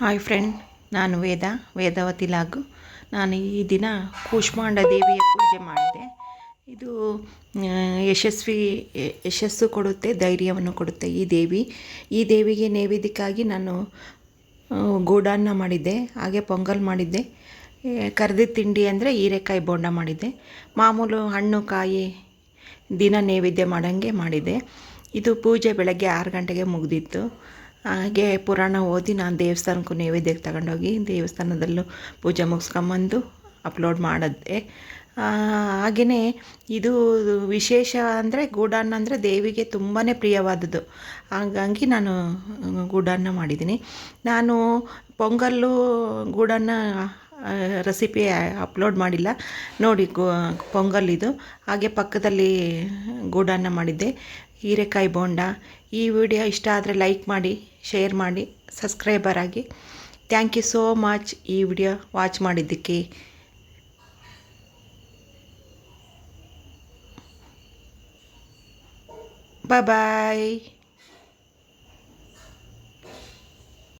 Hi friend ನಾನು ವೇದ, ವೇದಾವತಿ ಲಾಗು. ನಾನು ಈ ದಿನ ಕೂಷ್ಮಾಂಡ ದೇವಿಯ ಪೂಜೆ ಮಾಡಿದೆ. ಇದು ಯಶಸ್ವಿ ಯಶಸ್ಸು ಕೊಡುತ್ತೆ, ಧೈರ್ಯವನ್ನು ಕೊಡುತ್ತೆ ಈ ದೇವಿ. ಈ ದೇವಿಗೆ ನೈವೇದ್ಯಕ್ಕಾಗಿ ನಾನು ಗೋಡಾನ್ನ ಮಾಡಿದ್ದೆ, ಹಾಗೆ ಪೊಂಗಲ್ ಮಾಡಿದ್ದೆ. ಕರೆದಿದ್ದ ತಿಂಡಿ ಅಂದರೆ ಹೀರೆಕಾಯಿ ಬೋಂಡ ಮಾಡಿದ್ದೆ. ಮಾಮೂಲು ಹಣ್ಣು, ಕಾಯಿ, ದಿನ ನೈವೇದ್ಯ ಮಾಡೋಂಗೆ ಮಾಡಿದೆ. ಇದು ಪೂಜೆ ಬೆಳಗ್ಗೆ ಆರು ಗಂಟೆಗೆ ಮುಗಿದಿತ್ತು. ಹಾಗೆ ಪುರಾಣ ಓದಿ ನಾನು ದೇವಸ್ಥಾನಕ್ಕೂ ನೈವೇದ್ಯಕ್ಕೆ ತಗೊಂಡೋಗಿ ದೇವಸ್ಥಾನದಲ್ಲೂ ಪೂಜೆ ಮುಗಿಸ್ಕೊಂಬಂದು ಅಪ್ಲೋಡ್ ಮಾಡಿದೆ. ಹಾಗೆಯೇ ಇದು ವಿಶೇಷ ಅಂದರೆ ಗೂಡಾನ್ನ ಅಂದರೆ ದೇವಿಗೆ ತುಂಬಾ ಪ್ರಿಯವಾದದ್ದು. ಹಾಗಾಗಿ ನಾನು, ಗೂಡಾನ್ನ ಮಾಡಿದ್ದೀನಿ. ನಾನು ಪೊಂಗಲ್ಲು ಗೂಡನ್ನ ರೆಸಿಪಿ ಅಪ್ಲೋಡ್ ಮಾಡಿಲ್ಲ. ನೋಡಿ ಪೊಂಗಲ್ ಇದು. ಹಾಗೆ ಪಕ್ಕದಲ್ಲಿ ಗೂಡನ್ನು ಮಾಡಿದ್ದೆ. ಹೀರೆಕಾಯಿ ಬೋಂಡ. ಈ ವಿಡಿಯೋ ಇಷ್ಟ ಆದರೆ ಲೈಕ್ ಮಾಡಿ ಶೇರ್ ಮಾಡಿ ಸಬ್ಸ್ಕ್ರೈಬರ್ ಆಗಿ. ಥ್ಯಾಂಕ್ ಯು ಸೋ ಮಚ್ ಈ ವಿಡಿಯೋ ವಾಚ್ ಮಾಡಿದ್ದಕ್ಕೆ. ಬಾಯ್